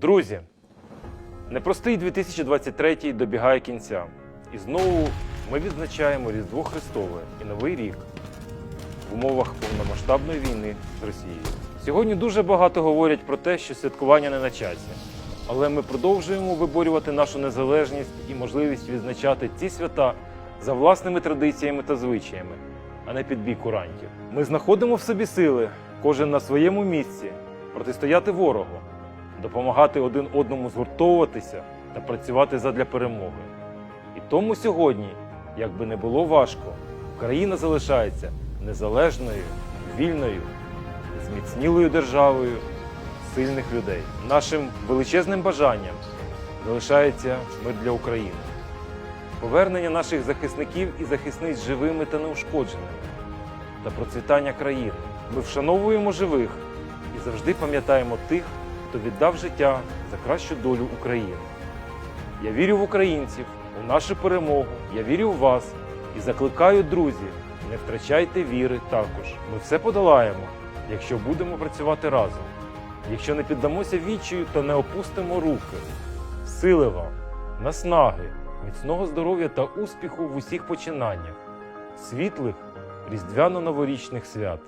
Друзі, непростий 2023 добігає кінця. І знову ми відзначаємо Різдво Христове і Новий рік в умовах повномасштабної війни з Росією. Сьогодні дуже багато говорять про те, що святкування не на часі. Але ми продовжуємо виборювати нашу незалежність і можливість відзначати ці свята за власними традиціями та звичаями, а не під бій курантів. Ми знаходимо в собі сили, кожен на своєму місці, протистояти ворогу, допомагати один одному згуртовуватися та працювати задля перемоги. І тому сьогодні, як би не було важко, Україна залишається незалежною, вільною, зміцнілою державою сильних людей. Нашим величезним бажанням залишається мир для України, повернення наших захисників і захисниць живими та неушкодженими та процвітання країни. Ми вшановуємо живих і завжди пам'ятаємо тих, хто віддав життя за кращу долю України. Я вірю в українців, у нашу перемогу. Я вірю в вас і закликаю, друзі, не втрачайте віри також. Ми все подолаємо, якщо будемо працювати разом, якщо не піддамося відчаю та не опустимо руки. Сили вам, наснаги, міцного здоров'я та успіху в усіх починаннях, світлих різдвяно-новорічних свят.